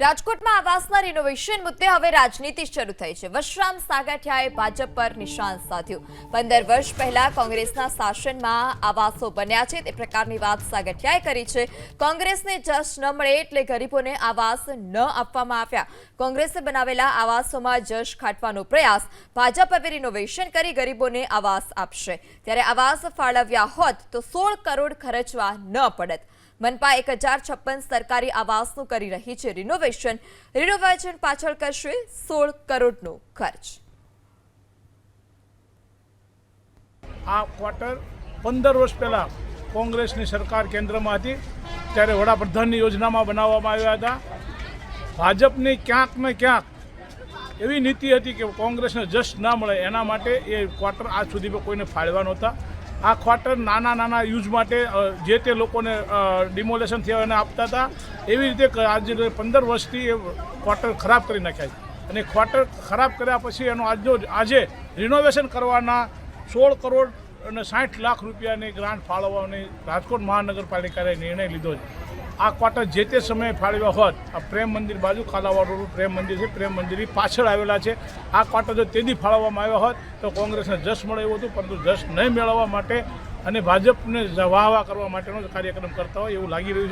રાજકોટમાં આવાસના રિનોવેશન મુદ્દે હવે રાજનીતિ શરૂ થઈ છે. વશરામ સાગઠિયાએ ભાજપ પર નિશાન સાધ્યું. પંદર વર્ષ પહેલા કોંગ્રેસના શાસનમાં આવાસો બન્યા છે. તે પ્રકારની વાત સાગઠિયાએ કરી છે. કોંગ્રેસને જશ ન મળે એટલે ગરીબોને આવાસ ન આપવામાં આવ્યા. કોંગ્રેસે બનાવેલા આવાસોમાં જશ ખાટવાનો પ્રયાસ. ભાજપ હવે રિનોવેશન કરી ગરીબોને આવાસ આપશે. ત્યારે આવાસ ફાળવ્યા હોત તો સોળ કરોડ ખર્ચવા ન પડત. મનપા એક સરકારી આવાસનું કરી રહી છે રિનોવેશન રિનોવેશન પાછળ કરશે સોળ કરોડનો ખર્ચ. આ ક્વાર્ટર પંદર વર્ષ પહેલાં કોંગ્રેસની સરકાર કેન્દ્રમાં હતી, ત્યારે વડાપ્રધાનની યોજનામાં બનાવવામાં આવ્યા હતા. ભાજપની ક્યાંક ને ક્યાંક એવી નીતિ હતી કે કોંગ્રેસને જશ ના મળે, એના માટે એ ક્વાર્ટર આજ સુધી કોઈને ફાળવા નહોતા. આ ક્વાર્ટર નાના નાના યુઝ માટે જે તે લોકોને ડિમોલેશન થયા એને આપતા હતા, એવી રીતે આજે પંદર વર્ષથી એ ક્વાર્ટર ખરાબ કરી નાખ્યા છે. અને ક્વાર્ટર ખરાબ કર્યા પછી એનો આજનો આજે રિનોવેશન કરવાના સોળ કરોડ અને સાઠ લાખ રૂપિયાની ગ્રાન્ટ ફાળવવાની રાજકોટ મહાનગરપાલિકાએ નિર્ણય લીધો છે. આ ક્વાર્ટર જે તે સમયે ફાળવ્યા હોત, આ પ્રેમ મંદિર બાજુ કાલાવાડ પ્રેમ મંદિર છે, પ્રેમ મંદિરની પાછળ આવેલા છે. આ ક્વાર્ટર જો તેથી ફાળવવામાં આવ્યા હોત, તો કોંગ્રેસને જશ મળે એવું હતું, પરંતુ જશ નહીં મેળવવા માટે અને ભાજપને વાહ વાહ કરવા માટેનો કાર્યક્રમ કરતા હોય એવું લાગી રહ્યું છે.